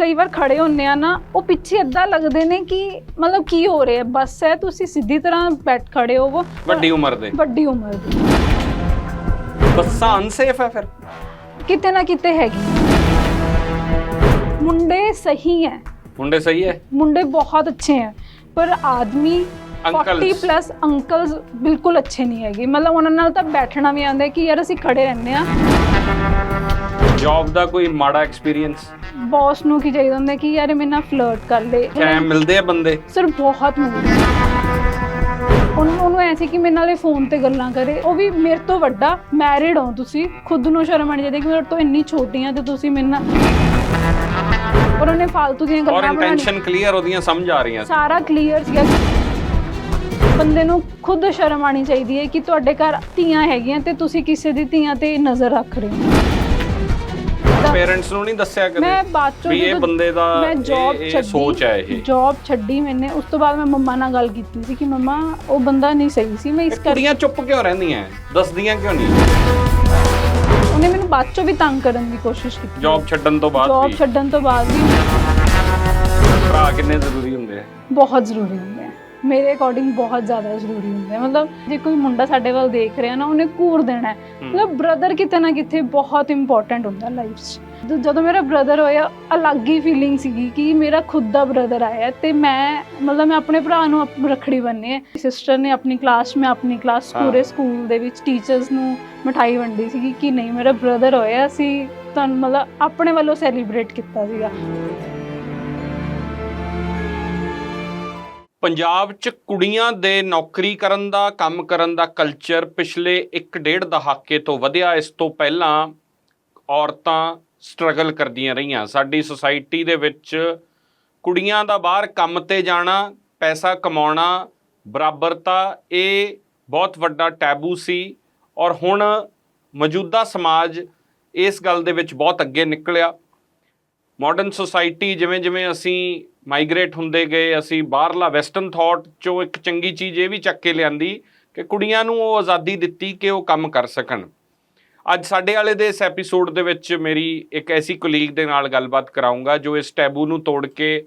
ਕਈ ਵਾਰ ਖੜੇ ਹੁੰਨੇ ਆ ਨਾ ਉਹ ਪਿੱਛੇ ਏਦਾਂ ਲੱਗਦੇ ਨੇ ਕਿ ਮਤਲਬ ਕੀ ਹੋ ਰਿਹਾ? ਬੱਸ ਹੈ ਤੁਸੀਂ ਸਿੱਧੀ ਤਰ੍ਹਾਂ ਬੈਠ ਖੜੇ ਹੋਵੋ। ਵੱਡੀ ਉਮਰ ਦੇ। ਵੱਡੀ ਉਮਰ ਦੀ। ਬੱਸਾਂ ਅਨਸੇਫ ਹੈ ਫਿਰ? ਕਿਤੇ ਨਾ ਕਿਤੇ ਹੈਗੀ। ਮੁੰਡੇ ਸਹੀ ਹੈ। ਮੁੰਡੇ ਸਹੀ ਹੈ? ਮੁੰਡੇ ਬਹੁਤ ਅੱਛੇ ਹੈ। ਪਰ ਆਦਮੀ 40 Uncles. ਪਲੱਸ ਅੰਕਲਸ ਬਿਲਕੁਲ ਅੱਛੇ ਨਹੀਂ ਹੈਗੇ। ਮਤਲਬ ਉਹਨਾਂ ਨਾਲ ਤਾਂ ਬੈਠਣਾ ਵੀ ਆਉਂਦਾ ਹੈ ਕਿ ਯਾਰ ਅਸੀਂ ਖੜੇ ਰਹਿੰਦੇ ਆ ਜੌਬ ਦਾ ਕੋਈ ਮਾੜਾ ਐਕਸਪੀਰੀਅੰਸ ਬੌਸ ਨੂੰ ਕੀ ਚਾਹੀਦਾ ਹੁੰਦਾ ਕਿ ਯਾਰ ਇਹ ਮੇਰੇ ਨਾਲ ਫਲਰਟ ਕਰ ਲੇ। ਕੈਮ ਮਿਲਦੇ ਆ ਬੰਦੇ? ਸਰ ਬਹੁਤ ਮਿਲਦੇ ਉਹਨੂੰ ਉਹਨੂੰ ਐ ਸੀ ਕਿ ਮੇਰੇ ਨਾਲ ਫੋਨ ਤੇ ਗੱਲਾਂ ਕਰੇ। ਉਹ ਵੀ ਮੇਰੇ ਤੋਂ ਵੱਡਾ ਮੈਰਿਡ ਹੋ ਤੁਸੀਂ। ਖੁਦ ਨੂੰ ਸ਼ਰਮ ਆਣੀ ਚਾਹੀਦੀ ਕਿ ਮੇਰੇ ਤੋਂ ਇੰਨੀ ਛੋਟੀ ਆ ਤੇ ਤੁਸੀਂ ਮੇਰੇ ਨਾਲ ਔਰ ਉਹਨੇ ਫालतू ਦੀਆਂ ਔਰ ਗੱਲਾਂ ਬਣਾਉਣੀਆਂ। ਇੰਟੈਂਸ਼ਨ ਕਲੀਅਰ ਉਹਦੀਆਂ ਸਮਝ ਆ ਰਹੀਆਂ ਸੀ। ਸਾਰਾ ਕਲੀਅਰ ਸੀਗਾ। ਬੰਦੇ ਨੂੰ ਖੁਦ ਸ਼ਰਮ ਆਣੀ ਚਾਹੀਦੀ ਹੈ ਕਿ ਤੁਹਾਡੇ ਘਰ ਧੀਆਂ ਹੈਗੀਆਂ ਤੇ ਤੁਸੀਂ ਕਿਸੇ ਦੀ ਧੀਆਂ ਤੇ ਨਜ਼ਰ ਰੱਖ ਰਹੇ ਹੋ। ਪੇਰੈਂਟਸ ਨੂੰ ਨਹੀਂ ਦੱਸਿਆ ਕਦੇ ਮੈਂ ਬਾਅਦ ਚੋਂ ਵੀ ਇਹ ਜਦੋਂ ਬੰਦੇ ਦਾ ਮੈਂ ਜੌਬ ਇਹ- ਇਹ ਛੱਡੀ ਸੋਚ ਹੈ ਇਹ। ਜੌਬ ਛੱਡੀ ਮੈਨੇ ਉਸ ਤੋਂ ਬਾਅਦ ਮੈਂ ਮੰਮਾ ਨਾਲ ਗੱਲ ਕੀਤੀ ਸੀ ਕਿ ਮੰਮਾ ਉਹ ਬੰਦਾ ਨਹੀਂ ਸਹੀ ਸੀ ਮੈਂ ਇਸ ਇਹ ਕਰਕੇ ਕੁੜੀਆਂ ਚੁੱਪ ਕਿਉਂ ਰਹਿੰਦੀਆਂ? ਦੱਸਦੀਆਂ ਕਿਉਂ ਨਹੀਂ? ਉਹਨੇ ਮੈਨੂੰ ਬਾਅਦ ਚੋਂ ਵੀ ਤੰਗ ਕਰਨ ਦੀ ਕੋਸ਼ਿਸ਼ ਕੀਤੀ। ਜੌਬ ਛੱਡਣ ਤੋਂ ਬਾਅਦ ਜੌਬ ਵੀ? ਛੱਡਣ ਤੋਂ ਬਾਅਦ ਵੀ। ਭਰਾ ਕਿੰਨੇ ਜ਼ਰੂਰੀ ਹੁੰਦੇ ਆ? ਬਹੁਤ ਜ਼ਰੂਰੀ ਹੁੰਦੇ ਆ। ਮੇਰੇ ਅਕੋਰਡਿੰਗ ਬਹੁਤ ਜ਼ਿਆਦਾ ਜ਼ਰੂਰੀ ਹੁੰਦੇ ਆ। ਮਤਲਬ ਜੇ ਕੋਈ ਮੁੰਡਾ ਸਾਡੇ ਵੱਲ ਦੇਖ ਰਿਹਾ ਨਾ ਉਹਨੇ ਘੂਰ ਦੇਣਾ ਹੈ। ਮਤਲਬ ਬ੍ਰਦਰ ਕਿਤੇ ਨਾ ਕਿਤੇ ਬਹੁਤ ਇੰਪੋਰਟੈਂਟ ਹੁੰਦਾ ਲਾਈਫ 'ਚ। ਜ- ਜਦੋਂ ਮੇਰਾ ਬ੍ਰਦਰ ਹੋਇਆ ਅਲੱਗ ਹੀ ਫੀਲਿੰਗ ਸੀਗੀ ਕਿ ਮੇਰਾ ਖੁਦ ਦਾ ਬ੍ਰਦਰ ਆਇਆ ਤੇ ਮੈਂ ਮਤਲਬ ਮੈਂ ਆਪਣੇ ਭਰਾ ਨੂੰ ਰੱਖੜੀ ਬੰਨੀ ਹੈ। ਸਿਸਟਰ ਨੇ ਆਪਣੀ ਕਲਾਸ ਮੈਂ ਆਪਣੀ ਕਲਾਸ ਹਾਂ। ਪੂਰੇ ਸਕੂਲ ਦੇ ਵਿੱਚ ਟੀਚਰਸ ਨੂੰ ਮਠਾਈ ਵੰਡੀ ਸੀਗੀ ਕਿ ਨਹੀਂ ਮੇਰਾ ਬ੍ਰਦਰ ਹੋਇਆ ਸੀ ਤੁਹਾਨੂੰ ਮਤਲਬ ਆਪਣੇ ਵੱਲੋਂ ਸੈਲੀਬ੍ਰੇਟ ਕੀਤਾ ਸੀਗਾ। ਪੰਜਾਬ 'ਚ ਕੁੜੀਆਂ ਦੇ ਨੌਕਰੀ ਕਰਨ ਦਾ, ਕੰਮ ਕਰਨ ਦਾ ਕਲਚਰ ਪਿਛਲੇ 1.5 ਦਹਾਕੇ ਤੋਂ ਵਧਿਆ। ਇਸ ਤੋਂ ਪਹਿਲਾਂ ਔਰਤਾਂ ਸਟਰਗਲ ਕਰਦੀਆਂ ਰਹੀਆਂ। ਸਾਡੀ ਸੁਸਾਇਟੀ ਦੇ ਵਿੱਚ ਕੁੜੀਆਂ ਦਾ ਬਾਹਰ ਕੰਮ ਤੇ ਜਾਣਾ, ਪੈਸਾ ਕਮਾਉਣਾ, ਬਰਾਬਰਤਾ, ਇਹ ਬਹੁਤ ਵੱਡਾ ਟੈਬੂ ਸੀ। ਔਰ ਹੁਣ ਮੌਜੂਦਾ ਸਮਾਜ ਇਸ ਗੱਲ ਦੇ ਵਿੱਚ ਬਹੁਤ ਅੱਗੇ ਨਿਕਲਿਆ। ਮਾਡਰਨ ਸੁਸਾਇਟੀ ਜਿਵੇਂ ਜਿਵੇਂ ਅਸੀਂ ਮਾਈਗ੍ਰੇਟ ਹੁੰਦੇ ਗਏ, ਅਸੀਂ ਬਾਹਰਲਾ ਵੈਸਟਰਨ ਥਾਟ ਚੋਂ ਇੱਕ ਚੰਗੀ ਚੀਜ਼ ਇਹ ਵੀ ਚੱਕ ਕੇ ਲਿਆਂਦੀ ਕਿ ਕੁੜੀਆਂ ਨੂੰ ਉਹ ਆਜ਼ਾਦੀ ਦਿੱਤੀ ਕਿ ਉਹ ਕੰਮ ਕਰ ਸਕਣ। ਅੱਜ ਸਾਡੇ ਵਾਲੇ ਦੇ ਇਸ ਐਪੀਸੋਡ ਦੇ ਵਿੱਚ ਮੇਰੀ ਇੱਕ ਐਸੀ ਕੁਲੀਗ ਦੇ ਨਾਲ ਗੱਲਬਾਤ ਕਰਾਉਂਗਾ ਜੋ ਇਸ ਟੈਬੂ ਨੂੰ ਤੋੜ ਕੇ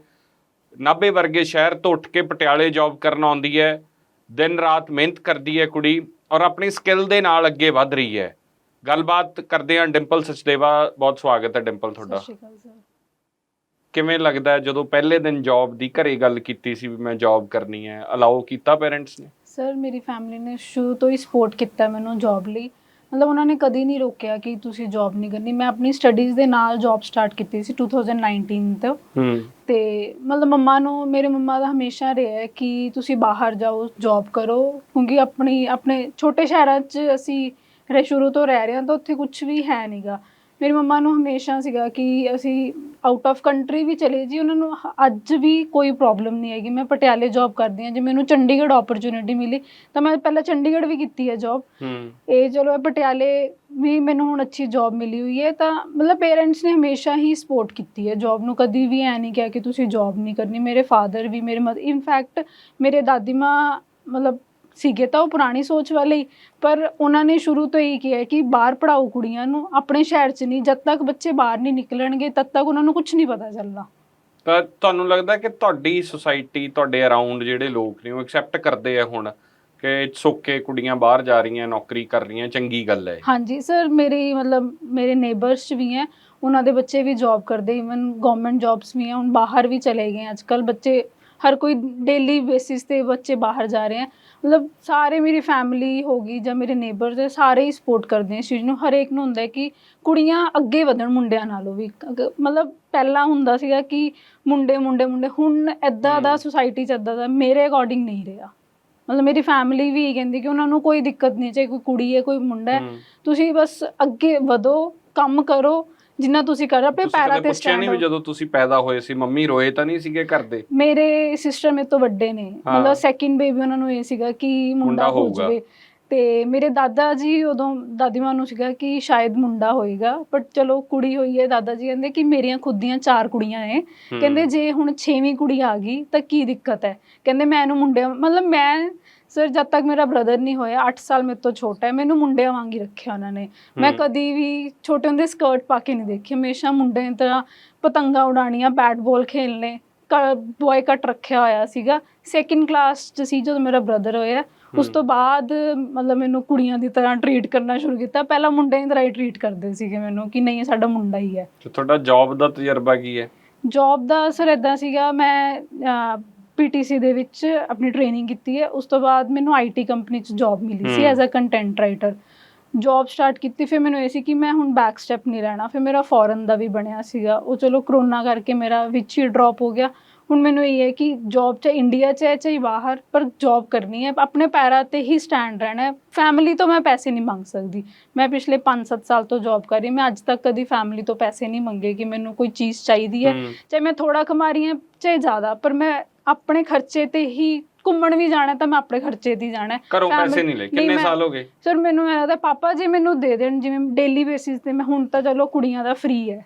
ਨਾਭੇ ਵਰਗੇ ਸ਼ਹਿਰ ਤੋਂ ਉੱਠ ਕੇ ਪਟਿਆਲੇ ਜੌਬ ਕਰਨ ਆਉਂਦੀ ਹੈ, ਦਿਨ ਰਾਤ ਮਿਹਨਤ ਕਰਦੀ ਹੈ ਕੁੜੀ ਔਰ ਆਪਣੀ ਸਕਿੱਲ ਦੇ ਨਾਲ ਅੱਗੇ ਵਧ ਰਹੀ ਹੈ। ਗੱਲਬਾਤ ਕਰਦੇ ਹਾਂ ਡਿੰਪਲ ਸਚਦੇਵਾ, ਬਹੁਤ ਸਵਾਗਤ ਹੈ ਡਿੰਪਲ ਤੁਹਾਡਾ। ਸਤਿ ਸ਼੍ਰੀ ਅਕਾਲ ਸਰ। ਕਿਵੇਂ ਲੱਗਦਾ ਜਦੋਂ ਪਹਿਲੇ ਦਿਨ ਜੌਬ ਦੀ ਘਰੇ ਗੱਲ ਕੀਤੀ ਸੀ ਵੀ ਮੈਂ ਜੌਬ ਕਰਨੀ ਹੈ ਅਲਾਓ ਕੀਤਾ ਪੇਰੈਂਟਸ ਨੇ? ਸਰ ਮੇਰੀ ਫੈਮਿਲੀ ਨੇ ਸ਼ੁਰੂ ਤੋਂ ਹੀ ਸਪੋਰਟ ਕੀਤਾ ਮੈਨੂੰ ਜੌਬ ਲਈ। ਮਤਲਬ ਉਹਨਾਂ ਨੇ ਕਦੀ ਨਹੀਂ ਰੋਕਿਆ ਕਿ ਤੁਸੀਂ ਜੌਬ ਨਹੀਂ ਕਰਨੀ। ਮੈਂ ਆਪਣੀ ਸਟੱਡੀਜ਼ ਦੇ ਨਾਲ ਜੌਬ ਸਟਾਰਟ ਕੀਤੀ ਸੀ 2019 ਤੋਂ। ਹੂੰ। ਤੇ ਮਤਲਬ ਮੰਮਾ ਨੂੰ ਮੇਰੇ ਮੰਮਾ ਦਾ ਹਮੇਸ਼ਾ ਰਿਹਾ ਹੈ ਕਿ ਤੁਸੀਂ ਬਾਹਰ ਜਾਓ ਜੌਬ ਕਰੋ। ਕਿਉਂਕਿ ਆਪਣੀ ਆਪਣੇ ਛੋਟੇ ਸ਼ਹਿਰਾਂ 'ਚ ਅਸੀਂ ਰਹਿ ਸ਼ੁਰੂ ਤੋਂ ਰਹਿ ਰਹੇ ਹਾਂ ਤਾਂ ਉੱਥੇ ਕੁਝ ਵੀ ਹੈ ਨਹੀਂਗਾ ਮੇਰੀ ਮੰਮਾ ਨੂੰ ਹਮੇਸ਼ਾ ਸੀਗਾ ਕਿ ਅਸੀਂ ਆਊਟ ਆਫ ਕੰਟਰੀ ਵੀ ਚਲੇ ਜੀ ਉਹਨਾਂ ਨੂੰ ਅੱਜ ਵੀ ਕੋਈ ਪ੍ਰੋਬਲਮ ਨਹੀਂ ਹੈਗੀ। ਮੈਂ ਪਟਿਆਲੇ ਜੌਬ ਕਰਦੀ ਹਾਂ ਜੇ ਮੈਨੂੰ ਚੰਡੀਗੜ੍ਹ ਓਪਰਚੁਨਿਟੀ ਮਿਲੀ ਤਾਂ ਮੈਂ ਪਹਿਲਾਂ ਚੰਡੀਗੜ੍ਹ ਵੀ ਕੀਤੀ ਹੈ ਜੌਬ ਹੂੰ। ਇਹ ਚਲੋ ਪਟਿਆਲੇ ਵੀ ਮੈਨੂੰ ਹੁਣ ਅੱਛੀ ਜੌਬ ਮਿਲੀ ਹੋਈ ਹੈ ਤਾਂ ਮਤਲਬ ਪੇਰੈਂਟਸ ਨੇ ਹਮੇਸ਼ਾ ਹੀ ਸਪੋਰਟ ਕੀਤੀ ਹੈ ਜੌਬ ਨੂੰ। ਕਦੀ ਵੀ ਐ ਨਹੀਂ ਕਿਹਾ ਕਿ ਤੁਸੀਂ ਜੌਬ ਨਹੀਂ ਕਰਨੀ। ਮੇਰੇ ਫਾਦਰ ਵੀ ਮੇਰੇ ਮਦਰ ਇਨਫੈਕਟ ਮੇਰੇ ਦਾਦੀ ਮਾਂ ਮਤਲਬ ਸੀਗੇ ਤਾਂ ਉਹ ਪੁਰਾਣੀ ਸੋਚ ਵਾਲੇ ਹੀ ਪਰ ਉਹਨਾਂ ਨੇ ਸ਼ੁਰੂ ਤੋਂ ਹੀ ਕਿਹਾ ਕਿ ਬਾਹਰ ਪੜਾਓ ਕੁੜੀਆਂ ਨੂੰ ਆਪਣੇ ਸ਼ਹਿਰ 'ਚ ਨਹੀਂ ਜਦ ਤੱਕ ਬੱਚੇ ਬਾਹਰ ਨਹੀਂ ਨਿਕਲਣਗੇ ਤਦ ਤੱਕ ਉਹਨਾਂ ਨੂੰ ਕੁਝ ਨਹੀਂ ਪਤਾ ਚੱਲਣਾ। ਤਾਂ ਤੁਹਾਨੂੰ ਲੱਗਦਾ ਕਿ ਤੁਹਾਡੀ ਸੁਸਾਇਟੀ ਤੁਹਾਡੇ ਅਰਾਊਂਡ ਜਿਹੜੇ ਲੋਕ ਨੇ ਉਹ ਐਕਸੈਪਟ ਕਰਦੇ ਆ ਹੁਣ ਕਿ ਇਟਸ ਓਕੇ ਕੁੜੀਆਂ ਬਾਹਰ ਜਾ ਰਹੀਆਂ ਨੌਕਰੀ ਕਰ ਰਹੀਆਂ ਚੰਗੀ ਗੱਲ ਹੈ। ਹਾਂਜੀ ਸਰ ਮੇਰੀ ਮਤਲਬ ਮੇਰੇ ਨੇਬਰਸ ਚ ਵੀ ਹੈ ਉਹਨਾਂ ਦੇ ਬੱਚੇ ਵੀ ਜੌਬ ਕਰਦੇ ਇਵਨ ਗਵਰਨਮੈਂਟ ਜੌਬਸ ਵੀ ਹੈ ਹੁਣ ਬਾਹਰ ਵੀ ਚਲੇ ਗਏ ਅੱਜਕੱਲ ਬੱਚੇ ਹਰ ਕੋਈ ਡੇਲੀ ਬੇਸਿਸ ਤੇ ਬੱਚੇ ਬਾਹਰ ਜਾ ਰਹੇ ਹੈ। ਮਤਲਬ ਸਾਰੇ ਮੇਰੀ ਫੈਮਿਲੀ ਹੋ ਗਈ ਜਾਂ ਮੇਰੇ ਨੇਬਰਸ ਹੈ ਸਾਰੇ ਹੀ ਸਪੋਰਟ ਕਰਦੇ ਆ ਇਸ ਚੀਜ਼ ਨੂੰ। ਹਰੇਕ ਨੂੰ ਹੁੰਦਾ ਹੈ ਕਿ ਕੁੜੀਆਂ ਅੱਗੇ ਵਧਣ ਮੁੰਡਿਆਂ ਨਾਲੋਂ ਵੀ। ਅਗ- ਮਤਲਬ ਪਹਿਲਾਂ ਹੁੰਦਾ ਸੀਗਾ ਕਿ ਮੁੰਡੇ ਮੁੰਡੇ ਮੁੰਡੇ। ਹੁਣ ਐਦਾਂ ਦਾ। ਸੁਸਾਇਟੀ ਚ ਐਦਾਂ ਦਾ ਮੇਰੇ ਅਕੋਰਡਿੰਗ ਨਹੀਂ ਰਿਹਾ। ਮਤਲਬ ਮੇਰੀ ਫੈਮਿਲੀ ਵੀ ਇਹ ਕਹਿੰਦੀ ਕਿ ਉਹਨਾਂ ਨੂੰ ਕੋਈ ਦਿੱਕਤ ਨਹੀਂ ਚਾਹੇ ਕੋਈ ਕੁੜੀ ਹੈ ਕੋਈ ਮੁੰਡਾ ਹੈ। ਹੂੰ। ਤੁਸੀਂ ਬਸ ਅੱਗੇ ਵਧੋ ਕੰਮ ਕਰੋ ਜਿੰਨਾ ਤੁਸੀਂ ਕਰ ਆਪਣੇ ਪੈਰਾਂ ਤੇ ਪੁੱਛਿਆ ਨਹੀਂ ਵੀ ਜਦੋਂ ਤੁਸੀਂ ਪੈਦਾ ਹੋਏ ਸੀ ਮੰਮੀ ਰੋਏ ਤਾਂ ਨਹੀਂ ਸੀਗੇ ਘਰ ਦੇ ਮੇਰੇ ਸਿਸਟਰ ਮੇਰੇ ਤੋਂ ਵੱਡੇ ਨੇ। ਮਤਲਬ ਸੈਕਿੰਡ ਬੇਬੀ ਉਹਨਾਂ ਨੂੰ ਇਹ ਸੀਗਾ ਕਿ ਮੁੰਡਾ ਹੋ। ਜਾਵੇ ਤੇ ਮੇਰੇ ਦਾਦਾ ਜੀ ਉਦੋਂ ਦਾਦੀ ਮਾਂ ਨੂੰ ਸੀਗਾ ਕਿ ਸ਼ਾਇਦ ਮੁੰਡਾ ਹੋਏਗਾ ਬਟ ਚਲੋ ਕੁੜੀ ਹੋਈ ਹੈ ਦਾਦਾ ਜੀ ਕਹਿੰਦੇ ਕਿ ਮੇਰੀਆਂ ਖੁਦ ਦੀਆਂ ਚਾਰ ਕੁੜੀਆਂ ਹੂੰ। ਕਹਿੰਦੇ ਜੇ ਹੁਣ ਛੇਵੀਂ ਕੁੜੀ ਆ ਗਈ ਤਾਂ ਕੀ ਦਿੱਕਤ ਹੈ ਕਹਿੰਦੇ ਮੈਂ ਇਹਨੂੰ ਮੁੰਡੇ ਮਤਲਬ ਮੈਂ ਸਰ ਜਦ ਤੱਕ ਮੇਰਾ ਬ੍ਰਦਰ ਨਹੀਂ ਹੋਇਆ 8 ਸਾਲ ਮੇਰੇ ਤੋਂ ਛੋਟਾ ਹੈ ਮੈਨੂੰ ਮੁੰਡਿਆਂ ਵਾਂਗ ਹੀ ਰੱਖਿਆ ਉਹਨਾਂ ਨੇ। ਮੈਂ। ਕਦੀ ਵੀ ਛੋਟੇ ਹੁੰਦੇ ਸਕਰਟ ਪਾ ਕੇ ਨਹੀਂ ਦੇਖੀ ਹਮੇਸ਼ਾ ਮੁੰਡੇ ਦੀ ਤਰ੍ਹਾਂ ਪਤੰਗਾ ਉਡਾਣੀਆਂ ਬੈਟ ਬਾਲ ਖੇਲਣੇ ਬॉय ਕੱਟ ਰੱਖਿਆ ਹੋਇਆ ਸੀਗਾ। ਸੈਕਿੰਡ ਕਲਾਸ ਚ ਸੀ ਜਦੋਂ ਮੇਰਾ ਬ੍ਰਦਰ ਹੋਇਆ ਉਸ। ਤੋਂ ਬਾਅਦ ਮਤਲਬ ਮੈਨੂੰ ਕੁੜੀਆਂ ਦੀ ਤਰ੍ਹਾਂ ਟਰੀਟ ਕਰਨਾ ਸ਼ੁਰੂ ਕੀਤਾ। ਪਹਿਲਾਂ ਮੁੰਡਿਆਂ ਦੀ ਤਰ੍ਹਾਂ ਹੀ ਟਰੀਟ ਕਰਦੇ ਸੀਗੇ ਮੈਨੂੰ ਕਿ ਨਹੀਂ ਸਾਡਾ ਮੁੰਡਾ ਹੀ ਹੈ। ਤੇ ਤੁਹਾਡਾ ਜੌਬ ਦਾ ਤਜਰਬਾ ਕੀ ਹੈ? ਜੌਬ ਦਾ ਅਸਰ ਇਦਾਂ ਸੀਗਾ ਮੈਂ ਪੀਟੀਸੀ ਦੇ ਵਿੱਚ ਆਪਣੀ ਟ੍ਰੇਨਿੰਗ ਕੀਤੀ ਹੈ। ਉਸ ਤੋਂ ਬਾਅਦ ਮੈਨੂੰ ਆਈਟੀ ਕੰਪਨੀ 'ਚ ਜੌਬ ਮਿਲੀ ਸੀ। As a content writer job start ਕੀਤੀ ਫਿਰ ਮੈਨੂੰ ਇਹ ਸੀ ਕਿ ਮੈਂ ਹੁਣ ਬੈਕ ਸਟੈਪ ਨਹੀਂ ਰਹਿਣਾ। ਫਿਰ ਮੇਰਾ ਫੋਰਨ ਦਾ ਵੀ ਬਣਿਆ ਸੀਗਾ। ਉਹ ਚਲੋ ਕਰੋਨਾ ਕਰਕੇ ਮੇਰਾ ਵਿੱਚ ਹੀ ਡ੍ਰੌਪ ਹੋ ਗਿਆ। ਹੁਣ ਮੈਨੂੰ ਇਹ ਹੈ ਕਿ ਜੌਬ ਚਾਹੇ ਇੰਡੀਆ 'ਚ ਹੈ ਚਾਹੇ ਬਾਹਰ ਪਰ ਜੌਬ ਕਰਨੀ ਹੈ। ਆਪਣੇ ਪੈਰਾਂ ਤੇ ਹੀ ਸਟੈਂਡ ਰਹਿਣਾ ਹੈ। ਫੈਮਿਲੀ ਤੋਂ ਮੈਂ ਪੈਸੇ ਨਹੀਂ ਮੰਗ ਸਕਦੀ। ਮੈਂ ਪਿਛਲੇ 5-7 ਸਾਲ ਤੋਂ ਜੌਬ ਕਰ ਰਹੀ ਮੈਂ ਅੱਜ ਤੱਕ ਕਦੀ ਫੈਮਿਲੀ ਤੋਂ ਪੈਸੇ ਨਹੀਂ ਮੰਗੇ ਕਿ ਮੈਨੂੰ ਕੋਈ ਚੀਜ਼ ਚਾਹੀਦੀ ਹੈ। ਹੂੰ। ਚਾਹੇ ਮੈਂ ਥੋੜਾ ਕਮਾ ਰਹੀ ਹਾਂ ਚਾਹੇ ਜ਼ਿਆਦਾ। ਪਰ ਮੈਂ ਆਪਣੇ ਖਰਚੇ ਤੇ ਹੀ ਘੁੰਮਣ ਵੀ ਜਾਣਾ ਤਾਂ ਮੈਂ ਆਪਣੇ ਖਰਚੇ ਤੇ ਹੀ ਜਾਣਾ ਹੈ। ਘਰੋਂ Family- ਪੈਸੇ ਨਹੀਂ ਲੈ ਨਹੀਂ, ਕਿੰਨੇ ਮੈਂ- ਸਾਲ ਹੋ ਗਏ ਸਰ ਮੈਨੂੰ ਇਹ ਲੱਗਦਾ ਪਾਪਾ ਜੀ ਮੈਨੂੰ ਦੇ ਦੇਣ ਜਿਵੇਂ ਡੇਲੀ ਬੇਸਿਸ ਤੇ ਮੈਂ ਹੁਣ ਤਾਂ ਚਲੋ ਕੁੜੀਆਂ ਦਾ ਫ੍ਰੀ ਹੈ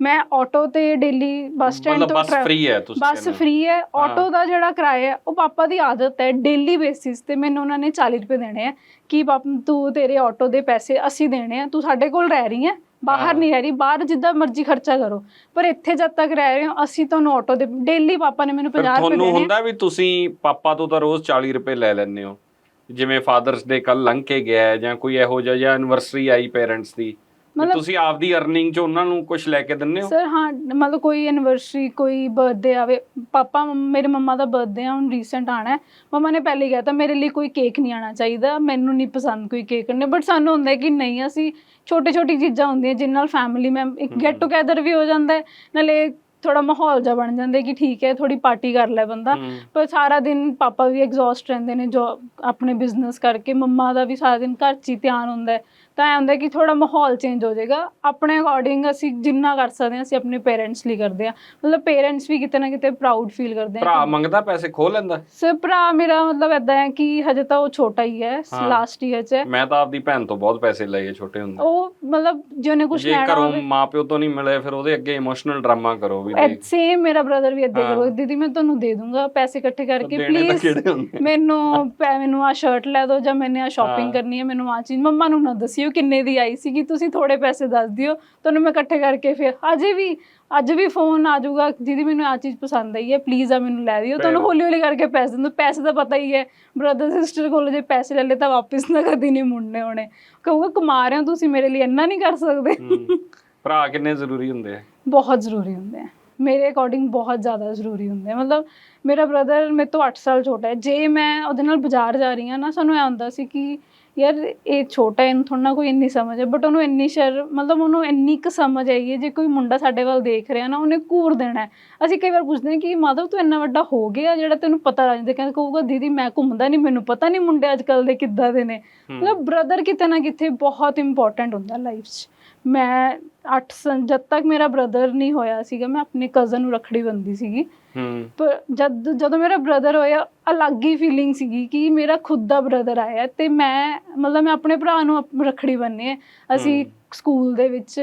ਮੈਂ ਆਟੋ ਤੇ ਡੇਲੀ ਬੱਸ ਸਟੈਂਡ ਮਤਲਬ ਤੋਂ ਬੱਸ ਫ੍ਰੀ ਹੈ ਤੁਸੀਂ ਬੱਸ ਕਹਿੰਦੇ ਹੋ। ਫ੍ਰੀ ਹੈ ਆਟੋ ਦਾ ਜਿਹੜਾ ਕਿਰਾਇਆ ਹੈ ਉਹ ਪਾਪਾ ਦੀ ਆਦਤ ਹੈ ਡੇਲੀ ਬੇਸਿਸ ਤੇ ਮੈਨੂੰ ਉਹਨਾਂ ਨੇ 40 ਰੁਪਏ ਦੇਣੇ ਆ ਕਿ ਪਾਪ ਤੂੰ ਤੇਰੇ ਆਟੋ ਦੇ ਪੈਸੇ ਅਸੀਂ ਦੇਣੇ ਆ ਤੂੰ ਸਾਡੇ ਕੋਲ ਰਹਿ ਰਹੀ ਹਾਂ। ਬਾਹਰ ਨਹੀਂ ਰਹਿ ਰਹੀ ਬਾਹਰ ਜਿੱਦਾਂ ਮਰਜ਼ੀ ਖਰਚਾ ਕਰੋ। ਪਰ ਇੱਥੇ ਜਦ ਤੱਕ ਰਹਿ ਰਹੇ ਹੋ ਅਸੀਂ ਤੁਹਾਨੂੰ ਆਟੋ ਦੇ ਡੇਲੀ ਪਾਪਾ ਨੇ ਮੈਨੂੰ ਫਿਰ 50 ਰੁਪਏ ਤੁਹਾਨੂੰ ਦੇਣੇ। ਹੁੰਦਾ ਵੀ ਤੁਸੀਂ ਪਾਪਾ ਤੋਂ ਤਾਂ ਰੋਜ਼ 40 ਰੁਪਏ ਲੈ ਲੈਂਦੇ ਹੋ। ਜਿਵੇਂ ਫਾਦਰਸ ਡੇ ਕੱਲ ਲੰਘ ਕੇ ਗਿਆ ਹੈ ਜਾਂ ਕੋਈ ਇਹੋ ਜਿਹਾ ਜਾਂ ਐਨਵਰਸਰੀ ਆਈ ਪੇਰੈਂਟਸ ਦੀ। ਮਤਲਬ- ਤੁਸੀਂ ਆਪਦੀ ਅਰਨਿੰਗ ਚ ਉਹਨਾਂ ਨੂੰ ਕੁਝ ਲੈ ਕੇ ਦਿੰਦੇ ਹੋ ਸਰ ਹਾਂ ਮਤਲਬ ਕੋਈ ਐਨਵਰਸਰੀ ਕੋਈ ਬਰਥਡੇ ਆਵੇ ਪਾਪਾ ਮੇਰੇ ਮੰਮਾ ਦਾ ਬਰਥਡੇ ਆ ਹੁਣ ਰੀਸੈਂਟ ਆਣਾ ਹੈ ਮੰਮਾ ਨੇ ਪਹਿਲੇ ਕਿਹਾ ਤਾਂ ਮੇਰੇ ਲਈ ਕੋਈ ਕੇਕ ਨਹੀਂ ਆਣਾ ਚਾਹੀਦਾ ਮੈਨੂੰ ਨਹੀਂ ਪਸੰਦ ਕੋਈ ਕੇਕ ਨੇ ਬਟ ਸਾਨੂੰ ਹੁੰਦਾ ਕਿ ਨਹੀਂ ਅਸੀਂ ਛੋਟੇ ਛੋਟੀ ਚੀਜ਼ਾਂ ਹੁੰਦੀਆਂ ਜਿਨ ਨਾਲ ਫੈਮਿਲੀ ਮੈਂ ਇੱਕ ਗੈਟ। ਟੂਗੇਦਰ ਵੀ ਹੋ ਜਾਂਦਾ ਹੈ ਨਾਲੇ ਥੋੜਾ ਮਾਹੌਲ ਜਿਹਾ ਬਣ ਜਾਂਦਾ ਕਿ ਠੀਕ ਹੈ ਥੋੜੀ ਪਾਰਟੀ ਕਰ ਲੈ ਬੰਦਾ। ਪਰ ਸਾਰਾ ਦਿਨ ਪਾਪਾ ਵੀ ਐਗਜ਼ੌਸਟ ਰਹਿੰਦੇ ਨੇ ਜੋ ਆਪਣੇ ਬਿਜ਼ਨਸ ਕਰਕੇ ਮੰਮਾ ਦਾ ਵੀ ਸਾਰਾ ਦਿਨ ਘਰ 'ਚ ਹੀ ਧਿਆਨ ਹੁੰਦਾ ਹੈ। ਤਾਂ ਐਂ ਹੁੰਦਾ ਕਿ ਥੋੜਾ ਮਾਹੌਲ ਚੇਂਜ ਹੋ ਜਾਏਗਾ। ਆਪਣੇ ਅਕੋਰਡਿੰਗ ਅਸੀਂ ਜਿੰਨਾ ਕਰ ਸਕਦੇ ਹਾਂ ਅਸੀਂ ਆਪਣੇ ਪੇਰੈਂਟਸ ਲਈ ਕਰਦੇ ਹਾਂ। ਮਤਲਬ ਪੇਰੈਂਟਸ ਵੀ ਕਿਤੇ ਨਾ ਕਿਤੇ ਪ੍ਰਾਊਡ ਫੀਲ ਕਰਦੇ ਆ ਭਰਾ ਮੰਗਦਾ ਪੈਸੇ ਖੋ ਲੈਂਦਾ? ਸਰ ਭਰਾ ਮੇਰਾ ਮਤਲਬ ਐਦਾਂ ਹੈ ਕਿ ਹਜੇ ਤਾਂ ਉਹ ਛੋਟਾ ਹੀ ਹੈ ਹਾਂ। ਲਾਸਟ ਈਅਰ 'ਚ। ਹੈ ਮੈਂ ਤਾਂ ਆਪਦੀ ਭੈਣ ਤੋਂ ਬਹੁਤ ਪੈਸੇ ਲਏ ਛੋਟੇ ਹੁੰਦੇ। ਉਹ ਮਤਲਬ ਜੇ ਉਹਨੇ ਕੁਝ ਜੇ ਲੈਣਾ ਘਰੋਂ ਹੋਵੇ। ਮਾਪਿਓ ਤੋਂ ਨਹੀਂ ਮਿਲੇ ਫਿਰ ਉਹਦੇ ਅੱਗੇ ਇਮੋਸ਼ਨਲ ਡਰਾਮਾ ਕਰੋ ਵੀ ਦੇਖ ਸੇਮ ਮੇਰਾ ਬ੍ਰਦਰ ਵੀ ਹਾਂ। ਕਰੋ ਦੀਦੀ ਮੈਂ ਤੁਹਾਨੂੰ ਦੇ ਦੂੰਗਾ ਪੈਸੇ ਇਕੱਠੇ ਕਰਕੇ ਪਲੀਜ਼? ਮੈਨੂੰ ਮੈਨੂੰ ਆ ਸ਼ਰਟ ਲੈ ਦਿਓ ਜਾਂ ਮੈਨੇ ਆ। ਸ਼ਾਪਿੰਗ ਕਰਨੀ ਹੈ ਮੈਨੂੰ ਆ ਚੀਜ਼ ਮੰਮਾ ਨੂੰ ਨਾ ਦੱਸਿਓ ਕਿੰਨੇ ਦੀ ਆਈ ਸੀਗੀ ਤੁਸੀਂ ਥੋੜੇ ਪੈਸੇ ਦੱਸ ਦਿਓ ਤੁਹਾਨੂੰ ਮੈਂ ਇਕੱਠੇ ਕਰਕੇ ਫਿਰ ਅਜੇ ਵੀ ਅੱਜ ਵੀ ਫੋਨ ਆ ਜਾਊਗਾ ਦੀਦੀ ਮੈਨੂੰ ਆ ਚੀਜ਼ ਪਸੰਦ ਆਈ ਹੈ ਪਲੀਜ਼ ਆ ਮੈਨੂੰ ਲੈ ਦਿਓ ਤੁਹਾਨੂੰ ਹੌਲੀ ਹੌਲੀ ਕਰਕੇ ਪੈਸੇ ਦਿੰਦੇ ਪੈਸੇ ਦਾ ਪਤਾ ਹੀ ਹੈ ਬ੍ਰਦਰ ਸਿਸਟਰ ਕੋਲ ਜੇ ਪੈਸੇ ਲੈ ਲਏ ਤਾਂ ਵਾਪਸ ਨਾ ਕਦੀ ਨਹੀਂ ਮੁੜਨੇ ਹੋਣੇ ਕਹੂਗਾ ਕਮਾ ਰਹੇ ਹੋ ਤੁਸੀਂ ਮੇਰੇ ਲਈ ਇੰਨਾ ਨਹੀਂ ਕਰ ਸਕਦੇ। ਭਰਾ ਕਿੰਨੇ ਜ਼ਰੂਰੀ ਹੁੰਦੇ ਆ ਬਹੁਤ ਜ਼ਰੂਰੀ ਹੁੰਦੇ ਆ ਮੇਰੇ ਅਕੋਰਡਿੰਗ ਬਹੁਤ ਜ਼ਿਆਦਾ ਜ਼ਰੂਰੀ ਹੁੰਦੇ ਆ। ਮਤਲਬ ਮੇਰਾ ਬ੍ਰਦਰ ਮੇਰੇ ਤੋਂ 8 ਸਾਲ ਛੋਟਾ ਹੈ। ਜੇ ਮੈਂ ਉਹਦੇ ਨਾਲ ਬਾਜ਼ਾਰ ਜਾ ਰਹੀ ਹਾਂ ਨਾ ਸਾਨੂੰ ਇਹ ਹੁੰਦਾ ਸੀ ਕਿ ਯਾਰ ਇਹ ਛੋਟਾ ਇਹਨੂੰ ਥੋੜਾ ਨਾ ਕੋਈ ਇੰਨੀ ਸਮਝ ਹੈ। ਬਟ ਉਹਨੂੰ ਇੰਨੀ ਸ਼ਰ ਮਤਲਬ ਉਹਨੂੰ ਇੰਨੀ ਕੁ ਸਮਝ ਆਈ ਹੈ ਜੇ ਕੋਈ ਮੁੰਡਾ ਸਾਡੇ ਵੱਲ ਦੇਖ ਰਿਹਾ ਨਾ ਉਹਨੇ ਘੂਰ ਦੇਣਾ। ਅਸੀਂ ਕਈ ਵਾਰ ਪੁੱਛਦੇ ਹਾਂ ਕਿ ਮਾਧਵ ਤੂੰ ਇੰਨਾ ਵੱਡਾ ਹੋ ਗਿਆ ਜਿਹੜਾ ਤੈਨੂੰ ਪਤਾ ਲੱਗ ਜਾਂਦਾ। ਕਹਿੰਦਾ ਕਹੂਗਾ ਦੀਦੀ ਮੈਂ ਘੁੰਮਦਾ ਨਹੀਂ ਮੈਨੂੰ ਪਤਾ ਨਹੀਂ ਮੁੰਡੇ ਅੱਜ ਕੱਲ ਦੇ ਕਿੱਦਾਂ ਦੇ ਨੇ। ਮਤਲਬ ਬ੍ਰਦਰ ਕਿਤੇ ਨਾ ਕਿਤੇ ਬਹੁਤ ਇੰਪੋਰਟੈਂਟ ਹੁੰਦਾ ਲਾਈਫ 'ਚ। ਮੈਂ 8 ਜਦ ਤੱਕ ਮੇਰਾ ਬ੍ਰਦਰ ਨਹੀਂ ਹੋਇਆ ਸੀਗਾ ਮੈਂ ਆਪਣੇ ਕਜ਼ਨ ਨੂੰ ਰੱਖੜੀ ਬੰਦੀ ਸੀਗੀ ਹੂੰ ਪਰ ਜਦ ਜਦੋਂ ਮੇਰਾ ਬ੍ਰਦਰ ਹੋਇਆ ਅਲੱਗ ਹੀ ਫੀਲਿੰਗ ਸੀਗੀ ਕਿ ਮੇਰਾ ਖੁਦ ਦਾ ਬ੍ਰਦਰ ਆਇਆ ਤੇ ਮੈਂ ਮਤਲਬ ਮੈਂ ਆਪਣੇ ਭਰਾ ਨੂੰ ਰੱਖੜੀ ਬੰਨੀ ਹੈ ਅਸੀਂ। ਸਕੂਲ ਦੇ ਵਿੱਚ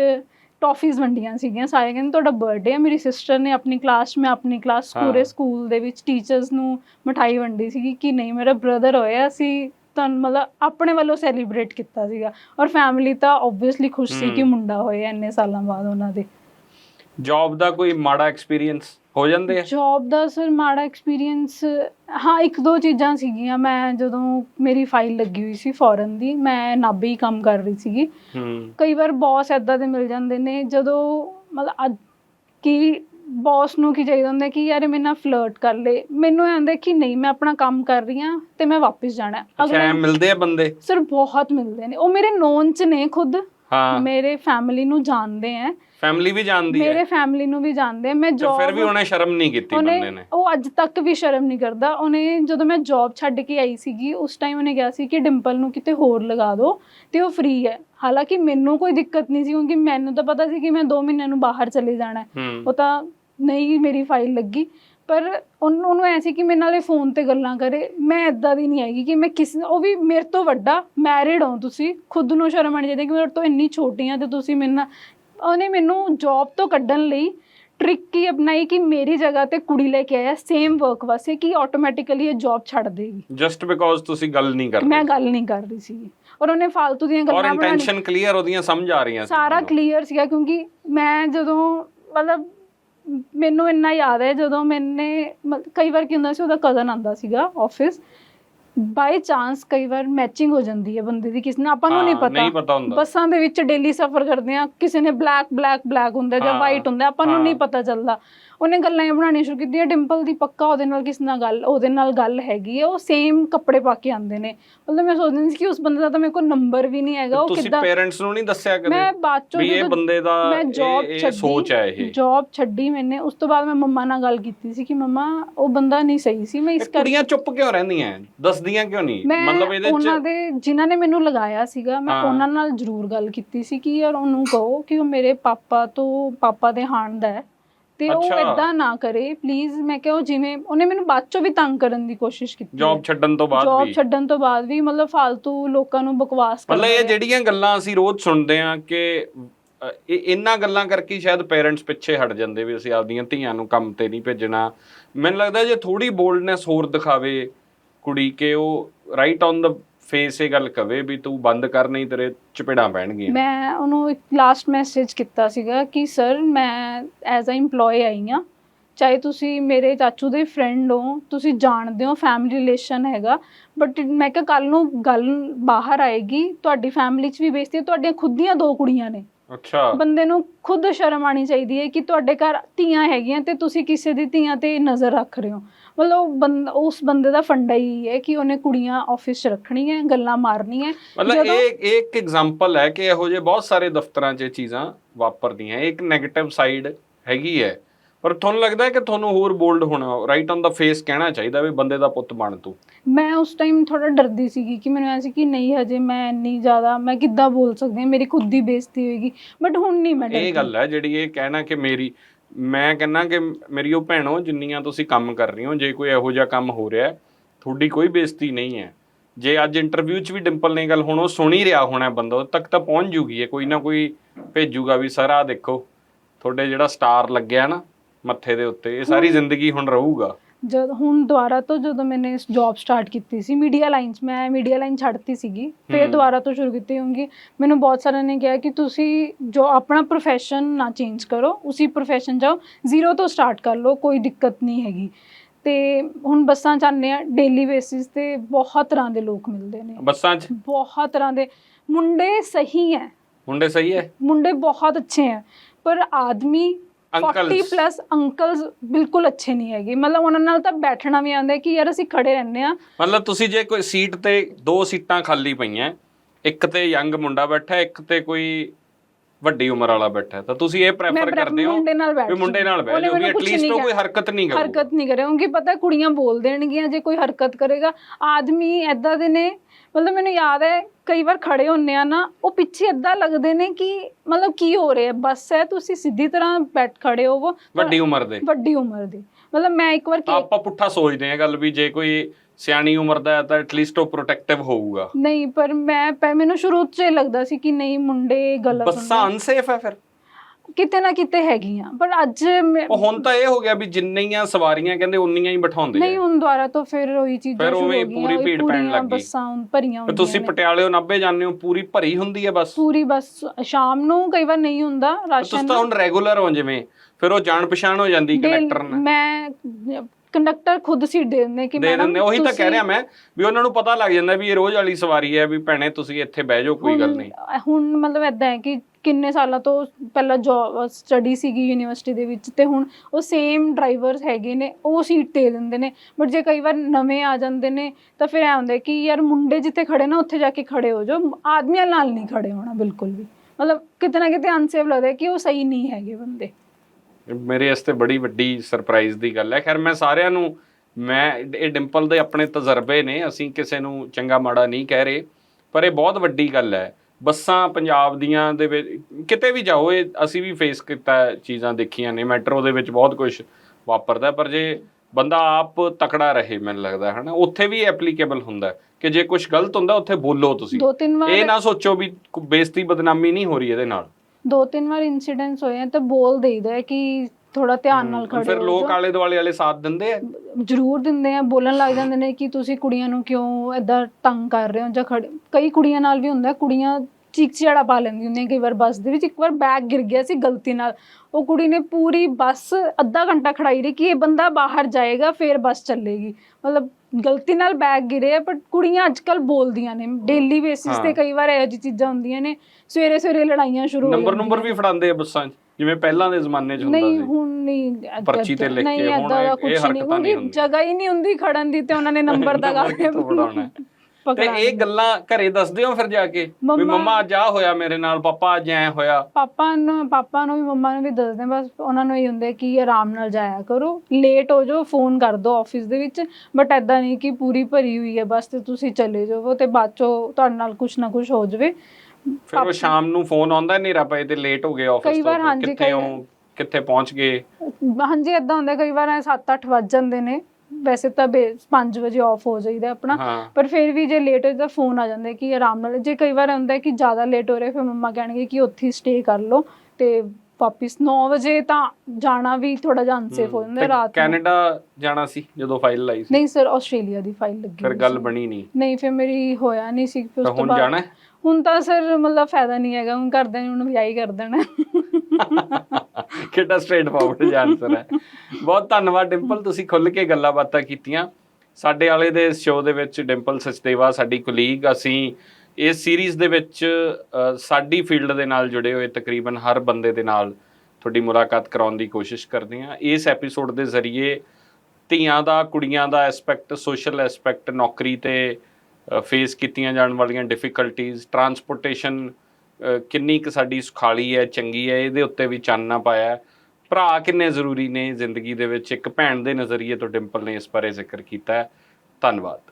ਟੌਫੀਜ਼ ਵੰਡੀਆਂ ਸੀਗੀਆਂ ਸਾਰੇ ਕਹਿੰਦੇ ਤੁਹਾਡਾ ਬਰਥਡੇ ਹੈ ਮੇਰੀ ਸਿਸਟਰ ਨੇ ਆਪਣੀ ਕਲਾਸ ਮੈਂ ਆਪਣੀ ਕਲਾਸ। ਪੂਰੇ ਸਕੂਲ ਦੇ ਵਿੱਚ ਟੀਚਰਸ ਨੂੰ ਮਠਾਈ ਵੰਡੀ ਸੀਗੀ ਕਿ ਨਹੀਂ ਮੇਰਾ ਬ੍ਰਦਰ ਹੋਇਆ ਅਸੀਂ ਤਾਂ ਮਤਲਬ ਆਪਣੇ ਵੱਲੋਂ ਸੈਲੀਬ੍ਰੇਟ ਕੀਤਾ ਸੀਗਾ। ਔਰ ਫੈਮਿਲੀ ਤਾਂ ਆਬਵੀਅਸਲੀ ਖੁਸ਼ ਸੀ ਕਿ। ਮੁੰਡਾ ਹੋਇਆ ਇੰਨੇ ਸਾਲਾਂ ਬਾਅਦ ਉਹਨਾਂ ਦੇ। ਜੌਬ ਦਾ ਕੋਈ ਮਾੜਾ ਐਕਸਪੀਰੀਅੰਸ ਹੋ ਜਾਂਦੇ ਆ? ਜੌਬ ਦਾ ਸਰ ਮਾੜਾ ਐਕਸਪੀਰੀਅੰਸ ਹਾਂ ਇੱਕ ਦੋ ਚੀਜ਼ਾਂ ਸੀਗੀਆਂ। ਮੈਂ ਜਦੋਂ ਮੇਰੀ ਫਾਈਲ ਲੱਗੀ ਹੋਈ ਸੀ ਫੋਰਨ ਦੀ ਮੈਂ ਨਾਭੇ ਹੀ ਕੰਮ ਕਰ ਰਹੀ ਸੀਗੀ। ਹੂੰ। ਕਈ ਵਾਰ ਬੌਸ ਐਦਾਂ ਦੇ ਮਿਲ ਜਾਂਦੇ ਨੇ ਜਦੋਂ ਮਤਲਬ ਅੱਜ ਕਿ ਬੌਸ ਨੂੰ ਕੀ ਚਾਹੀਦਾ ਹੁੰਦਾ ਕਿ ਯਾਰ ਇਹ ਮੇਰੇ ਨਾਲ ਫਲਰਟ ਕਰ ਲੇ। ਮੈਨੂੰ ਇਹ ਹੁੰਦਾ ਕਿ ਨਹੀਂ ਮੈਂ ਆਪਣਾ ਕੰਮ ਕਰ ਰਹੀ ਹਾਂ ਤੇ ਮੈਂ ਵਾਪਸ ਜਾਣਾ। ਐਂ ਮਿਲਦੇ ਆ ਬੰਦੇ? ਸਰ ਬਹੁਤ ਮਿਲਦੇ ਨੇ। ਉਹ ਮੇਰੇ ਨੋਨ ਚ ਨੇ ਖੁਦ। ਹਾਂ। ਮੇਰੇ ਫੈਮਿਲੀ ਨੂੰ ਜਾਣਦੇ ਆ ਫੈਮਿਲੀ ਵੀ ਜਾਣਦੀ ਮੇਰੇ ਹੈ ਫੈਮਿਲੀ ਨੂੰ ਵੀ ਜਾਣਦੇ ਮੈਂ ਤੇ ਫਿਰ ਵੀ ਜੌਬ ਉਹਨੇ ਸ਼ਰਮ ਨਹੀਂ ਕੀਤੀ ਬੰਦੇ ਨੇ। ਉਹ ਅੱਜ ਤੱਕ ਵੀ ਸ਼ਰਮ ਨਹੀਂ ਕਰਦਾ। ਉਹਨੇ ਜਦੋਂ ਮੈਂ ਜੌਬ ਛੱਡ ਕੇ ਆਈ ਸੀਗੀ ਉਸ ਟਾਈਮ ਉਹਨੇ ਕਿਹਾ ਸੀ ਕਿ ਡਿੰਪਲ ਨੂੰ ਕਿਤੇ ਹੋਰ ਲਗਾ ਦਿਓ ਤੇ ਉਹ ਫ੍ਰੀ ਹੈ ਹਾਲਾਂਕਿ ਮੈਨੂੰ ਕੋਈ ਦਿੱਕਤ ਨਹੀਂ ਸੀ ਕਿਉਂਕਿ ਮੈਨੂੰ ਤਾਂ ਪਤਾ ਸੀ ਕਿ ਮੈਂ 2 ਮਹੀਨਿਆਂ ਨੂੰ ਬਾਹਰ ਚਲੇ ਜਾਣਾ ਉਹ ਤਾਂ ਨਹੀਂ ਮੇਰੀ ਫਾਈਲ ਲੱਗੀ। ਪਰ ਉਹਨੂੰ ਉਹਨੂੰ ਐ ਸੀ ਕਿ ਮੇਰੇ ਨਾਲੇ ਫੋਨ ਤੇ ਗੱਲਾਂ ਕਰੇ। ਮੈਂ ਇਦਾਂ ਦੀ ਨਹੀਂ ਹੈਗੀ ਕਿ ਮੈਂ ਕਿਸ ਉਹ ਵੀ ਮੇਰੇ ਤੋਂ ਵੱਡਾ ਮੈਰਿਡ ਹੋ ਤੁਸੀਂ। ਖੁਦ ਨੂੰ ਸ਼ਰਮ ਆਣੀ ਚਾਹੀਦੀ ਕਿ ਮੇਰੇ ਤੋਂ ਇੰਨੀ ਛੋਟੀ ਆ ਤੇ ਤੁਸੀਂ ਮੇਰੇ ਨਾਲ ਉਹਨੇ ਮੈਨੂੰ ਜੌਬ ਤੋਂ ਕੱਢਣ ਲਈ ਟ੍ਰਿਕ ਹੀ ਅਪਣਾਈ ਕਿ ਮੇਰੀ ਜਗ੍ਹਾ ਤੇ ਕੁੜੀ ਲੈ ਕੇ ਆਇਆ। ਸੇਮ ਵਰਕ ਵਾਸਤੇ ਕਿ ਆਟੋਮੈਟਿਕਲੀ ਇਹ ਜੌਬ ਛੱਡ ਦੇਗੀ। ਜਸਟ ਬਿਕੋਜ਼ ਤੁਸੀਂ ਗੱਲ ਨਹੀਂ ਕਰਦੇ। ਮੈਂ ਗੱਲ ਨਹੀਂ ਕਰ ਰਹੀ ਸੀ ਔਰ ਉਹਨੇ ਫालतू ਦੀਆਂ ਔਰ ਗੱਲਾਂ ਬਣਾਉਣੀਆਂ ਇੰਟੈਂਸ਼ਨ ਕਲੀਅਰ ਉਹਦੀਆਂ ਸਮਝ ਆ ਰਹੀਆਂ ਸੀ। ਸਾਰਾ। ਕਲੀਅਰ ਸੀਗਾ ਕਿਉਂਕਿ ਮੈਂ ਜਦੋਂ ਮਤਲਬ ਮੈਨੂੰ ਇੰਨਾ ਯਾਦ ਹੈ ਜਦੋਂ ਮੈਨੇ ਕਈ ਵਾਰ ਕੀ ਹੁੰਦਾ ਸੀ ਉਹਦਾ ਕਜ਼ਨ ਆਂਦਾ ਸੀਗਾ ਆਫਿਸ ਬਾਈ ਚਾਂਸ ਕਈ ਵਾਰ ਮੈਚਿੰਗ ਹੋ ਜਾਂਦੀ ਹੈ ਬੰਦੇ ਦੀ ਕਿਸ ਨਾਲ ਆਪਾਂ ਨੂੰ ਨਹੀਂ ਪਤਾ। ਹੁੰਦਾ। ਬੱਸਾਂ ਦੇ ਵਿੱਚ ਡੇਲੀ ਸਫ਼ਰ ਕਰਦੇ ਆ ਕਿਸੇ ਨੇ ਬਲੈਕ ਬਲੈਕ ਬਲੈਕ ਹੁੰਦਾ ਜਾਂ ਵਾਈਟ ਹੁੰਦਾ ਆਪਾਂ ਨੂੰ। ਨਹੀਂ ਪਤਾ ਚੱਲਦਾ। ਉਹਨੇ ਗੱਲਾਂ ਹੀ ਬਣਾਉਣੀਆਂ ਸ਼ੁਰੂ ਕੀਤੀਆਂ। ਡਿੰਪਲ ਦੀ ਪੱਕਾ ਉਹਦੇ ਨਾਲ ਕਿਸ ਨਾਲ ਗੱਲ ਉਹਦੇ ਨਾਲ ਗੱਲ ਹੈਗੀ ਹੈ ਉਹ ਸੇਮ ਕੱਪੜੇ ਪਾ ਕੇ ਆਉਂਦੇ ਨੇ। ਮਤਲਬ ਮੈਂ ਸੋਚਦੀ ਸੀ ਕਿ ਉਸ ਬੰਦੇ ਦਾ ਤਾਂ ਮੇਰੇ ਕੋਲ ਨੰਬਰ ਵੀ ਨਹੀਂ ਹੈਗਾ। ਉਹ ਤੁਸੀਂ ਕਿੱਦਾਂ ਪੇਰੈਂਟਸ ਨੂੰ ਨਹੀਂ ਦੱਸਿਆ ਕਦੇ ਮੈਂ ਬਾਅਦ ਚੋਂ ਵੀ ਇਹ ਬੰਦੇ ਦਾ ਮੈਂ ਜੌਬ ਸੋਚ ਹੈ ਇਹ? ਜੌਬ ਛੱਡੀ ਮੈਨੇ। ਉਸ ਤੋਂ ਬਾਅਦ ਮੈਂ ਮੰਮਾ ਨਾਲ ਗੱਲ ਕੀਤੀ ਸੀ ਕਿ ਮੰਮਾ ਉਹ ਬੰਦਾ ਨਹੀਂ ਸਹੀ ਸੀ। ਮੈਂ ਇਸ ਕਰ ਕੁੜੀਆਂ ਚੁੱਪ ਕਿਉਂ ਰਹਿੰਦੀਆਂ? ਦੱਸਦੀਆਂ ਕਿਉਂ ਨਹੀਂ? ਮਤਲਬ ਇਹਦੇ ਉਹਨਾਂ ਚ ਦੇ ਜਿਨ੍ਹਾਂ ਨੇ ਮੈਨੂੰ ਲਗਾਇਆ ਸੀਗਾ ਮੈਂ। ਉਹਨਾਂ ਨਾਲ ਜ਼ਰੂਰ ਗੱਲ ਕੀਤੀ ਸੀ ਕਿ ਯਾਰ ਉਹਨੂੰ ਕਹੋ ਕਿ ਉਹ ਮੇਰੇ ਪਾਪਾ ਤੋਂ ਪਾਪਾ ਦੇ ਹਾਣ ਦਾ ਹੈ। ਤੇ ਉਹ ਅੱਛਾ। ਇਦਾਂ ਨਾ ਕਰੇ ਪਲੀਜ਼ ਮੈਂ ਕਿਹਾ ਉਹ ਜਿਵੇਂ ਉਹਨੇ ਮੈਨੂੰ ਬਾਅਦ ਚੋਂ ਵੀ ਤੰਗ ਕਰਨ ਦੀ ਕੋਸ਼ਿਸ਼ ਕੀਤੀ ਜੌਬ ਛੱਡਣ ਤੋਂ ਬਾਅਦ ਜੌਬ ਵੀ ਛੱਡਣ ਤੋਂ ਬਾਅਦ ਵੀ ਮਤਲਬ ਫालतू ਲੋਕਾਂ ਨੂੰ ਬਕਵਾਸ ਮਤਲਬ ਇਹ। ਜਿਹੜੀਆਂ ਗੱਲਾਂ ਅਸੀਂ ਰੋਜ਼ ਸੁਣਦੇ ਆ ਕਿ ਅ, ਇਹ ਇਹਨਾਂ ਗੱਲਾਂ ਕਰਕੇ ਹੀ ਸ਼ਾਇਦ ਪੇਰੈਂਟਸ ਪਿੱਛੇ ਹਟ ਜਾਂਦੇ ਵੀ ਅਸੀਂ ਆਪਦੀਆਂ ਧੀਆਂ ਨੂੰ ਕੰਮ ਤੇ ਨਹੀਂ ਭੇਜਣਾ ਮੈਨੂੰ ਲੱਗਦਾ ਜੇ ਥੋੜੀ ਬੋਲਡਨੈਸ ਹੋਰ ਦਿਖਾਵੇ ਕੁੜੀ ਕਿ ਉਹ ਰਾਈਟ ਔਨ ਦਾ ਫੇਸ ਇਹ ਗੱਲ ਕਵੇ ਵੀ ਤੂੰ ਬੰਦ ਕਰ ਨਹੀਂ ਤੇਰੇ ਚਪੇੜਾਂ ਪੈਣਗੀਆਂ। ਮੈਂ ਉਹਨੂੰ ਇੱਕ ਲਾਸਟ ਮੈਸੇਜ ਕੀਤਾ ਸੀਗਾ ਕਿ ਸਰ ਮੈਂ ਐਜ਼ ਅ EMPLOYE ਆਈ ਹਾਂ। ਚਾਹੇ ਤੁਸੀਂ ਮੇਰੇ ਚਾਚੂ ਦੇ ਫਰੈਂਡ ਹੋ ਤੁਸੀਂ ਜਾਣਦੇ ਹੋ ਫੈਮਿਲੀ ਰਿਲੇਸ਼ਨ ਹੈਗਾ ਬਟ ਮੈਂ ਕਿਹਾ ਕੱਲ ਨੂੰ ਗੱਲ ਬਾਹਰ ਆਏਗੀ ਤੁਹਾਡੀ ਫੈਮਿਲੀ 'ਚ ਵੀ ਬੇਇੱਜ਼ਤੀ ਹੈ ਤੁਹਾਡੀਆਂ ਖੁਦ ਦੀਆਂ ਦੋ ਕੁੜੀਆਂ ਨੇ। ਅੱਛਾ। ਬੰਦੇ ਨੂੰ ਖੁਦ ਸ਼ਰਮ ਆਣੀ ਚਾਹੀਦੀ ਹੈ ਕਿ ਤੁਹਾਡੇ ਘਰ ਧੀਆਂ ਹੈਗੀਆਂ ਤੇ ਤੁਸੀਂ ਕਿਸੇ ਦੀ ਧੀਆਂ ਤੇ ਨਜ਼ਰ ਰੱਖ ਰਹੇ ਹੋ। ਮਤਲਬ ਉਹ ਬੰਦ ਉਸ ਬੰਦੇ ਦਾ ਫੰਡਾ ਹੀ ਹੈ ਕਿ ਉਹਨੇ ਕੁੜੀਆਂ ਆਫਿਸ 'ਚ ਰੱਖਣੀਆਂ ਗੱਲਾਂ ਮਾਰਨੀਆਂ। ਮਤਲਬ ਜਦੋਂ- ਇਹ ਇਹ ਇੱਕ ਐਗਜ਼ਾਮਪਲ ਹੈ ਕਿ ਇਹੋ ਜਿਹੇ ਬਹੁਤ ਸਾਰੇ ਦਫ਼ਤਰਾਂ 'ਚ ਇਹ ਚੀਜ਼ਾਂ ਵਾਪਰਦੀਆਂ ਇਹ ਇੱਕ 네ਗੇਟਿਵ ਸਾਈਡ ਹੈਗੀ ਹੈ। ਪਰ ਤੁਹਾਨੂੰ ਲੱਗਦਾ ਹੈ ਕਿ ਤੁਹਾਨੂੰ ਹੋਰ ਬੋਲਡ ਹੋਣਾ ਰਾਈਟ ਔਨ ਦਾ ਫੇਸ ਕਹਿਣਾ ਚਾਹੀਦਾ ਵੀ ਬੰਦੇ ਦਾ ਪੁੱਤ ਬਣ ਤੂੰ? ਮੈਂ ਉਸ ਟਾਈਮ ਥੋੜਾ ਡਰਦੀ ਸੀਗੀ ਕਿ ਮੈਨੂੰ ਐ ਸੀ ਕਿ ਨਹੀਂ ਹਜੇ ਮੈਂ ਇੰਨੀ ਜ਼ਿਆਦਾ ਮੈਂ ਕਿੱਦਾਂ ਬੋਲ ਸਕਦੀ ਹਾਂ? ਮੇਰੀ ਖੁਦ ਦੀ ਬੇਇੱਜ਼ਤੀ ਹੋਏਗੀ। ਬਟ ਹੁਣ ਨਹੀਂ ਮੈਂ ਡਰਦੀ। ਇਹ ਗੱਲ ਹੈ ਜਿਹੜੀ ਇਹ ਕਹਿਣਾ ਕਿ ਮੇਰੀ ਮੈਂ ਕਹਿੰਨਾ ਕਿ ਮੇਰੀ ਉਹ ਭੈਣੋ ਜਿੰਨੀਆਂ ਤੁਸੀਂ ਕੰਮ ਕਰ ਰਹੀ ਹੋ ਜੇ ਕੋਈ ਇਹੋ ਜਿਹਾ ਕੰਮ ਹੋ ਰਿਹਾ ਹੈ, ਤੁਹਾਡੀ ਕੋਈ ਬੇਇੱਜ਼ਤੀ ਨਹੀਂ ਹੈ। ਜੇ ਅੱਜ ਇੰਟਰਵਿਊ 'ਚ ਵੀ ਡਿੰਪਲ ਨੇ ਗੱਲ ਹੁਣ ਉਹ ਸੁਣ ਹੀ ਰਿਹਾ ਹੋਣਾ ਬੰਦਾ ਉਦੋਂ ਤੱਕ ਤਾਂ ਪਹੁੰਚ ਜੂਗੀ ਇਹ ਕੋਈ ਨਾ ਕੋਈ ਭੇਜੂਗਾ ਵੀ ਸਰ ਆ ਦੇਖੋ ਤੁਹਾਡੇ ਜਿਹੜਾ ਸਟਾਰ ਲੱਗਿਆ ਨਾ ਮੱਥੇ ਦੇ ਉੱਤੇ ਇਹ ਸਾਰੀ ਜ਼ਿੰਦਗੀ ਹੁਣ ਰਹੂਗਾ। ਜਦ ਹੁਣ ਦੁਬਾਰਾ ਤੋਂ ਜਦੋਂ ਮੈਨੇ ਇਸ ਜੌਬ ਸਟਾਰਟ ਕੀਤੀ ਸੀ ਮੀਡੀਆ ਲਾਈਨ 'ਚ ਮੈਂ ਮੀਡੀਆ ਲਾਈਨ ਛੱਡਤੀ ਸੀਗੀ ਫਿਰ। ਦੁਬਾਰਾ ਤੋਂ ਸ਼ੁਰੂ ਕੀਤੀ ਹੋਊਗੀ। ਮੈਨੂੰ ਬਹੁਤ ਸਾਰਿਆਂ ਨੇ ਕਿਹਾ ਕਿ ਤੁਸੀਂ ਜੋ ਆਪਣਾ profession ਨਾ ਚੇਂਜ ਕਰੋ ਉਸੇ profession ਜਾਓ ਜ਼ੀਰੋ ਤੋਂ ਸਟਾਰਟ ਕਰ ਲਓ ਕੋਈ ਦਿੱਕਤ ਨਹੀਂ ਹੈਗੀ। ਤੇ ਹੁਣ ਬੱਸਾਂ ਚਾਹੁੰਦੇ ਆ ਡੇਲੀ ਬੇਸਿਸ ਤੇ ਬਹੁਤ ਤਰ੍ਹਾਂ ਦੇ ਲੋਕ ਮਿਲਦੇ ਨੇ। ਬੱਸਾਂ 'ਚ? ਬਹੁਤ ਤਰ੍ਹਾਂ ਦੇ। ਮੁੰਡੇ ਸਹੀ ਹੈ। ਮੁੰਡੇ ਸਹੀ ਹੈ? ਮੁੰਡੇ ਬਹੁਤ ਅੱਛੇ ਹੈ। ਪਰ ਆਦਮੀ 40 ਅੰਕਲਸ ਪਲੱਸ ਅੰਕਲਸ ਬਿਲਕੁਲ ਅੱਛੇ ਨਹੀਂ ਹੈਗੇ। ਮਤਲਬ ਉਹਨਾਂ ਨਾਲ ਤਾਂ ਬੈਠਣਾ ਵੀ ਆਉਂਦਾ ਕਿ ਯਾਰ ਅਸੀਂ ਖੜੇ ਰਹਿੰਦੇ ਆ ਮਤਲਬ ਤੁਸੀਂ ਜੇ ਕੋਈ ਸੀਟ ਤੇ ਦੋ ਸੀਟਾਂ ਖਾਲੀ ਪਈਆਂ ਇੱਕ ਤੇ ਯੰਗ ਮੁੰਡਾ ਬੈਠਾ ਇੱਕ ਤੇ ਕੋਈ ਵੱਡੀ ਉਮਰ ਵਾਲਾ ਬੈਠਾ ਤਾਂ ਤੁਸੀਂ ਇਹ ਪ੍ਰੈਫਰ ਕਰਦੇ ਹੋ ਮੁੰਡੇ ਨਾਲ ਬੈਠ ਵੀ ਮੁੰਡੇ ਨਾਲ ਉਹਨੇ ਜਾਓ ਵੀ ਐਟਲੀਸਟ ਉਹ ਕੋਈ। ਹਰਕਤ ਨਹੀਂ ਕਰੂਗਾ। ਹਰਕਤ ਨਹੀਂ ਕਰੇ ਕਿਉਂਕਿ ਪਤਾ ਕੁੜੀਆਂ ਬੋਲ ਦੇਣਗੀਆਂ ਜੇ ਕੋਈ ਹਰਕਤ ਕਰੇਗਾ ਆਦਮੀ ਐਦਾਂ ਦੇ ਨੇ ਮਤਲਬ ਮੈਨੂੰ ਯਾਦ ਹੈ ਕਈ ਵਾਰ ਖੜੇ ਹੁੰਨੇ ਆ ਨਾ ਉਹ ਪਿੱਛੇ ਐਦਾਂ ਲੱਗਦੇ ਨੇ ਕਿ ਮਤਲਬ ਕੀ ਹੋ ਰਿਹਾ? ਬੱਸ ਹੈ ਤੁਸੀਂ ਸਿੱਧੀ ਤਰ੍ਹਾਂ ਬੈਠ ਖੜੇ ਹੋਵੋ ਵੱਡੀ ਉਮਰ ਦੇ। ਵੱਡੀ ਉਮਰ ਦੇ। ਮਤਲਬ ਮੈਂ ਇੱਕ ਵਾਰ ਆਪਾਂ ਪੁੱਠਾ ਸੋਚਦੇ ਹਾਂ ਗੱਲ ਵੀ ਜੇ ਕੋਈ ਸਿਆਣੀ ਉਮਰ ਦਾ ਤਾਂ ਐਟਲੀਸਟ ਉਹ ਪ੍ਰੋਟੈਕਟਿਵ ਹੋਊਗਾ। ਨਹੀਂ ਪਰ ਮੈਂ ਮੈਨੂੰ ਸ਼ੁਰੂ ਤੋਂ ਹੀ ਲੱਗਦਾ ਸੀ ਕਿ ਨਹੀਂ ਮੁੰਡੇ ਗਲਤ ਬੱਸਾਂ ਅਨਸੇਫ ਹੈ ਫਿਰ? ਕਿਤੇ ਨਾ ਕਿਤੇ ਹੈਗੀਆਂ ਪਰ ਅੱਜ ਮੈਂ- ਉਹ ਹੁਣ ਤਾਂ ਇਹ ਹੋ ਗਿਆ ਵੀ ਜਿੰਨੀਆਂ ਸਵਾਰੀਆਂ ਕਹਿੰਦੇ ਉਨੀਆਂ ਹੀ ਬਿਠਾਉਂਦੇ ਨਹੀਂ ਆ ਹੁਣ ਦੁਆਰਾ ਤੋਂ ਫਿਰ ਉਹੀ ਚੀਜ਼ਾਂ ਫਿਰ ਸ਼ੁਰੂ ਉਵੇਂ ਹੋ ਗਈਆਂ ਪੂਰੀ ਉਹੀ ਭੀੜ ਪੈਣ ਪੂਰੀਆਂ ਲੱਗ ਗਈ। ਬੱਸਾਂ ਹੁਣ ਭਰੀਆਂ ਤੇ ਤੁਸੀਂ ਨੇ। ਪਟਿਆਲੇ ਨਾਭੇ ਜਾਂਦੇ ਹੋ ਪੂਰੀ ਭਰੀ ਹੁੰਦੀ ਹੈ ਬੱਸ ਪੂਰੀ ਬੱਸ ਸ਼ਾਮ ਨੂੰ ਕਈ ਵਾਰ ਨਹੀਂ ਹੁੰਦਾ ਤੁਸੀਂ ਰਾਸ਼ਨ ਤਾਂ ਹੁਣ ਰੈਗੂਲਰ ਹੋ ਜਿਵੇਂ ਫਿਰ ਉਹ ਜਾਣ ਪਛਾਣ ਹੋ ਜਾਂਦੀ ਡੇਲ- ਕਨੈਕਟਰ ਨਾਲ ਮੈਂ ਕੰਡਕਟਰ ਖੁਦ ਸੀਟ ਦੇ ਦਿੰਦੇ ਕਿ ਦੇ ਮੈਡਮ ਦਿੰਦੇ ਉਹੀ ਤਾਂ ਕਹਿ ਤੁਸੀਂ ਰਿਹਾ ਮੈਂ ਵੀ ਉਹਨਾਂ ਨੂੰ ਪਤਾ ਲੱਗ ਜਾਂਦਾ ਵੀ ਇਹ ਰੋਜ਼ ਵਾਲੀ ਸਵਾਰੀ ਹੈ ਵੀ ਭੈਣੇ ਤੁਸੀਂ ਇੱਥੇ ਬਹਿ ਜਾਓ ਕੋਈ ਗੱਲ ਹੁਣ- ਨਹੀਂ। ਹੁਣ ਮਤਲਬ ਐਦਾਂ ਹੈ ਕਿ ਕਿੰਨੇ ਸਾਲਾਂ ਤੋਂ ਪਹਿਲਾਂ ਜੋਬ ਸਟੱਡੀ ਸੀਗੀ ਯੂਨੀਵਰਸਿਟੀ ਦੇ ਵਿੱਚ ਤੇ ਹੁਣ ਉਹ ਸੇਮ ਡਰਾਈਵਰਸ ਹੈਗੇ ਨੇ ਉਹ ਸੀਟ ਦੇ ਦਿੰਦੇ ਨੇ। ਬਟ ਜੇ ਕਈ ਵਾਰ ਨਵੇਂ ਆ ਜਾਂਦੇ ਨੇ ਤਾਂ ਫਿਰ ਐ ਹੁੰਦਾ ਕਿ ਯਾਰ ਮੁੰਡੇ ਜਿੱਥੇ ਖੜੇ ਨਾ ਉੱਥੇ ਜਾ ਕੇ ਖੜੇ ਹੋ ਜਾਓ। ਆਦਮੀਆਂ ਨਾਲ ਨਹੀਂ ਖੜੇ ਹੋਣਾ ਬਿਲਕੁਲ ਵੀ। ਮਤਲਬ ਕਿਤੇ ਨਾ ਕਿਤੇ ਅਨਸੇਫ ਲੱਗਦਾ ਹੈ ਕਿ ਉਹ ਸਹੀ ਨਹੀਂ ਹੈਗੇ ਬੰਦੇ। ਮੇਰੇ ਵਾਸਤੇ ਬੜੀ ਵੱਡੀ ਸਰਪ੍ਰਾਈਜ਼ ਦੀ ਗੱਲ ਹੈ। ਖੈਰ ਮੈਂ ਸਾਰਿਆਂ ਨੂੰ ਮੈਂ ਇਹ ਡਿੰਪਲ ਦੇ ਆਪਣੇ ਤਜਰਬੇ ਨੇ ਅਸੀਂ ਕਿਸੇ ਨੂੰ ਚੰਗਾ ਮਾੜਾ ਨਹੀਂ ਕਹਿ ਰਹੇ ਪਰ ਇਹ ਬਹੁਤ ਵੱਡੀ ਗੱਲ ਹੈ। ਬੱਸਾਂ ਪੰਜਾਬ ਦੀਆਂ ਦੇ ਵਿੱਚ ਕਿਤੇ ਵੀ ਜਾਓ ਇਹ ਅਸੀਂ ਵੀ ਫੇਸ ਕੀਤਾ ਚੀਜ਼ਾਂ ਦੇਖੀਆਂ ਨੇ। ਮੈਟਰੋ ਦੇ ਵਿੱਚ ਬਹੁਤ ਕੁਝ ਵਾਪਰਦਾ ਪਰ ਜੇ ਬੰਦਾ ਆਪ ਤਕੜਾ ਰਹੇ ਮੈਨੂੰ ਲੱਗਦਾ ਹੈ ਨਾ ਉੱਥੇ ਵੀ ਐਪਲੀਕੇਬਲ ਹੁੰਦਾ ਕਿ ਜੇ ਕੁਝ ਗਲਤ ਹੁੰਦਾ ਉੱਥੇ ਬੋਲੋ ਤੁਸੀਂ। ਇਹ ਨਾ ਸੋਚੋ ਵੀ ਬੇਇੱਜ਼ਤੀ ਬਦਨਾਮੀ ਨਹੀਂ ਹੋ ਰਹੀ ਇਹਦੇ ਨਾਲ। ਦੋ ਤਿੰਨ ਵਾਰ ਇਨਸੀਡੈਂਟਸ ਹੋਏ ਆ ਤਾਂ ਬੋਲ ਦੇਈਦਾ ਹੈ ਕਿ ਥੋੜਾ ਧਿਆਨ ਨਾਲ ਖੜੇ ਫਿਰ ਲੋਕ। ਆਲੇ ਦੁਆਲੇ ਵਾਲੇ ਸਾਥ ਦਿੰਦੇ ਆ ਜ਼ਰੂਰ ਦਿੰਦੇ ਆ ਬੋਲਣ ਲੱਗ ਜਾਂਦੇ ਨੇ ਕਿ ਤੁਸੀਂ ਕੁੜੀਆਂ ਨੂੰ ਕਿਉਂ ਏਦਾਂ ਤੰਗ ਕਰ ਰਹੇ ਹੋ ਜਾਂ ਖੜੇ ਕਈ ਕੁੜੀਆਂ ਨਾਲ ਵੀ ਹੁੰਦਾ ਕੁੜੀਆਂ ਚੀਕ ਚਿਹਾੜਾ ਪਾ ਲੈਂਦੀਆਂ ਹੁੰਦੀਆਂ ਕਈ ਵਾਰ ਬੱਸ ਦੇ ਵਿੱਚ ਇੱਕ ਵਾਰ ਬੈਗ ਗਿਰ ਗਿਆ ਸੀ ਗਲਤੀ ਨਾਲ ਉਹ ਕੁੜੀ ਨੇ ਪੂਰੀ ਬੱਸ ਅੱਧਾ ਘੰਟਾ ਖੜਾਈ ਰਹੀ ਕਿ ਇਹ ਬੰਦਾ ਬਾਹਰ ਜਾਏਗਾ ਫਿਰ ਬੱਸ ਚੱਲੇਗੀ ਮਤਲਬ ਗਲਤੀ ਨਾਲ ਬੈਗ ਗਿਰੇ ਆ ਬਟ ਕੁੜੀਆਂ ਅੱਜਕੱਲ ਬੋਲਦੀਆਂ ਨੇ। Daily basis. ਤੇ ਕਈ ਵਾਰ ਇਹੋ ਜਿਹੀ ਚੀਜ਼ਾਂ ਹੁੰਦੀਆਂ ਨੇ ਸਵੇਰੇ ਸਵੇਰੇ ਲੜਾਈਆਂ ਸ਼ੁਰੂ ਹੋ ਨੰਬਰ ਜਾਂਦੀਆਂ ਨੰਬਰ ਵੀ ਫੜਾਉਂਦੇ ਆ ਬੱਸਾਂ 'ਚ ਜਿਵੇਂ ਪਹਿਲਾਂ ਦੇ ਜ਼ਮਾਨੇ 'ਚ ਹੁੰਦਾ ਨਹੀਂ ਸੀ। ਹੁਣ ਨਹੀਂ ਪਰਚੀ ਤੇ ਲਿਖ ਨਹੀਂ ਕੇ, ਹੁਣ ਇਹ- ਨਹੀਂ। ਹਰਕਤਾਂ ਨਹੀਂ ਹੁੰਦੀ ਹੁੰਦੀਆਂ। ਜਗ੍ਹਾ ਹੀ ਨਹੀਂ ਹੁੰਦੀ ਖੜਨ ਦੀ ਤੇ ਉਹਨਾਂ ਨੇ ਨੰਬਰ ਦਾ ਗਾ ਤੇ ਪਕੜਾ ਇਹ ਗੱਲਾਂ ਘਰੇ ਦੱਸਦੇ ਹੋ ਫਿਰ ਜਾ ਕੇ? ਵੀ ਮੰਮਾ- ਮੰਮਾ ਅੱਜ ਆ ਹੋਇਆ ਮੇਰੇ ਨਾਲ ਪਾਪਾ ਅੱਜ ਐ ਹੋਇਆ। ਪਾਪਾ ਨੂੰ ਪਾਪਾ ਨੂੰ ਵੀ ਮੰਮਾ ਨੂੰ ਵੀ ਦੱਸਦੇ ਹਾਂ, ਬਸ ਉਹਨਾਂ ਨੂੰ ਇਹ ਹੁੰਦਾ ਕਿ ਆਰਾਮ ਨਾਲ ਜਾਇਆ ਕਰੋ। ਲੇਟ ਹੋ ਜਾਓ ਫੋਨ ਕਰ ਦਿਓ ਆਫਿਸ ਦੇ ਵਿੱਚ ਬਟ ਐਦਾਂ ਨਹੀਂ ਕਿ ਪੂਰੀ ਭਰੀ ਹੋਈ ਹੈ ਬਸ ਤੇ ਤੁਸੀਂ ਚਲੇ ਜਾਓ ਤੇ ਬਾਅਦ ਚੋਂ ਤੁਹਾਡੇ ਨਾਲ ਕੁਝ ਨਾ ਕੁਝ ਹੋ ਜਾਵੇ। ਫਿਰ ਉਹ ਸ਼ਾਮ ਨੂੰ ਫੋਨ ਆਉਂਦਾ ਹਨੇਰਾ ਪਏ ਤੇ ਲੇਟ ਹੋ ਗਏ ਆਫਿਸ ਕਈ ਤੋਂ ਵਾਰ ਫਿਰ ਹਾਂਜੀ, ਕਿੱਥੇ ਕਈ ਹੋ ਕਿੱਥੇ ਪਹੁੰਚ ਗਏ? ਹਾਂਜੀ ਐਦਾਂ ਹੁੰਦਾ ਕਈ ਵਾਰ 7-8 ਵੱਜ ਜਾਂਦੇ ਨੇ। ਵੈਸੇ ਤਾਂ 5 ਵਜੇ ਆਫ ਹੋ ਜਾਈਦਾ ਆਪਣਾ ਪਰ ਫਿਰ ਵੀ ਜੇ ਲੇਟ ਹੋ ਜਾਂਦਾ ਫੋਨ ਆ ਜਾਂਦਾ ਕਿ ਆਰਾਮ ਨਾਲ। ਜੇ ਕਈ ਵਾਰ ਹੁੰਦਾ ਕਿ ਜ਼ਿਆਦਾ ਲੇਟ ਹੋ ਰਿਹਾ ਫਿਰ ਮੰਮਾ ਕਹਿਣਗੇ ਕਿ ਉੱਥੇ ਸਟੇ ਕਰ ਲਓ ਤੇ ਵਾਪਿਸ 9 ਵਜੇ ਤਾਂ ਜਾਣਾ ਵੀ ਥੋੜਾ ਜਿਹਾ ਅਨਸੇਫ ਹੋ ਜਾਂਦਾ ਰਾਤ ਨੂੰ। ਕੈਨੇਡਾ ਜਾਣਾ ਸੀ ਜਦੋਂ ਫਾਈਲ ਲਾਈ ਸੀ। ਨਹੀਂ ਸਰ ਆਸਟ੍ਰੇਲੀਆ ਦੀ ਫਾਈਲ ਲੱਗੀ ਫਿਰ ਗੱਲ। ਬਣੀ ਨਹੀਂ। ਨਹੀਂ ਫਿਰ ਮੇਰੀ ਹੋਇਆ ਨਹੀਂ ਸੀ ਤਾਂ ਉਸ ਤੋਂ ਹੁਣ ਬਾਅਦ ਜਾਣਾ ਹੈ? ਹੁਣ ਤਾਂ ਸਰ ਮਤਲਬ ਫਾਇਦਾ ਨਹੀਂ ਹੈਗਾ, ਹੁਣ ਕਰਦੇ ਨੇ ਹੁਣ ਵਿਆਹ ਹੀ ਕਰ ਦੇਣਾ। ਕਿੱਡਾ ਸਟ੍ਰੇਟ ਫਾਰਵਰਡ ਆਨਸਰ ਹੈ। ਬਹੁਤ ਧੰਨਵਾਦ ਡਿੰਪਲ, ਤੁਸੀਂ ਖੁੱਲ ਕੇ ਗੱਲਾਂ ਬਾਤਾਂ ਕੀਤੀਆਂ। ਸਾਡੇ ਵਾਲੇ ਦੇ ਸ਼ੋਅ ਦੇ ਵਿੱਚ ਡਿੰਪਲ ਸਚਦੇਵਾ, ਸਾਡੀ ਕੁਲੀਗ ਅਸੀਂ ਇਸ ਸੀਰੀਜ਼ ਦੇ ਵਿੱਚ ਸਾਡੀ ਫੀਲਡ ਦੇ ਨਾਲ ਜੁੜੇ ਹੋਏ ਤਕਰੀਬਨ ਹਰ ਬੰਦੇ ਦੇ ਨਾਲ ਤੁਹਾਡੀ ਮੁਲਾਕਾਤ ਕਰਾਉਣ ਦੀ ਕੋਸ਼ਿਸ਼ ਕਰਦੇ ਹਾਂ। ਇਸ ਐਪੀਸੋਡ ਦੇ ਜ਼ਰੀਏ ਧੀਆਂ ਦਾ, ਕੁੜੀਆਂ ਦਾ ਐਸਪੈਕਟ ਸੋਸ਼ਲ ਐਸਪੈਕਟ ਨੌਕਰੀ ਤੇ ਫੇਸ ਕੀਤੀਆਂ ਜਾਣ ਵਾਲੀਆਂ ਡਿਫਿਕਲਟੀਆਂ ਟਰਾਂਸਪੋਰਟੇਸ਼ਨ ਕਿੰਨੀ ਕੁ ਸਾਡੀ ਸੁਖਾਲੀ ਹੈ, ਚੰਗੀ ਹੈ, ਇਹਦੇ ਉੱਤੇ ਵੀ ਚਾਨਣਾ ਪਾਇਆ। ਭਰਾ ਕਿੰਨੇ ਜ਼ਰੂਰੀ ਨੇ ਜ਼ਿੰਦਗੀ ਦੇ ਵਿੱਚ? ਇੱਕ ਭੈਣ ਦੇ ਨਜ਼ਰੀਏ ਤੋਂ ਡਿੰਪਲ ਨੇ ਇਸ ਬਾਰੇ ਜ਼ਿਕਰ ਕੀਤਾ ਧੰਨਵਾਦ।